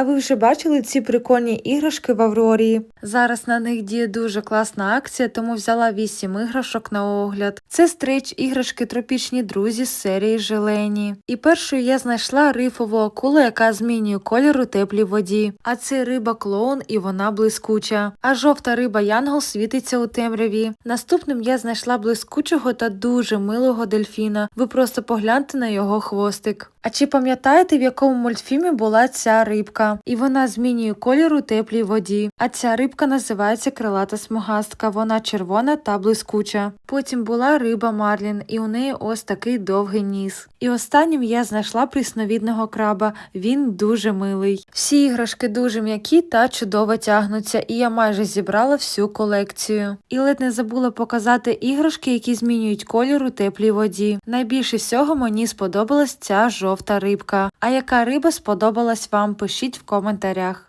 А ви вже бачили ці прикольні іграшки в Аврорі? Зараз на них діє дуже класна акція, тому взяла 8 іграшок на огляд. Це стрич іграшки тропічні друзі з серії Желені. І першою я знайшла рифову акулу, яка змінює колір у теплій воді. А це риба клоун і вона блискуча. А жовта риба Янгол світиться у темряві. Наступним я знайшла блискучого та дуже милого дельфіна. Ви просто погляньте на його хвостик. А чи пам'ятаєте, в якому мультфільмі була ця рибка? І вона змінює колір у теплій воді. А ця рибка називається крилата смугастка. Вона червона та блискуча. Потім була риба Марлін, і у неї ось такий довгий ніс. І останнім я знайшла прісновідного краба. Він дуже милий. Всі іграшки дуже м'які та чудово тягнуться, і я майже зібрала всю колекцію. І ледь не забула показати іграшки, які змінюють колір у теплій воді. Найбільше всього мені сподобалась ця жовта рибка. А яка риба сподобалась вам? Пишіть в коментарях.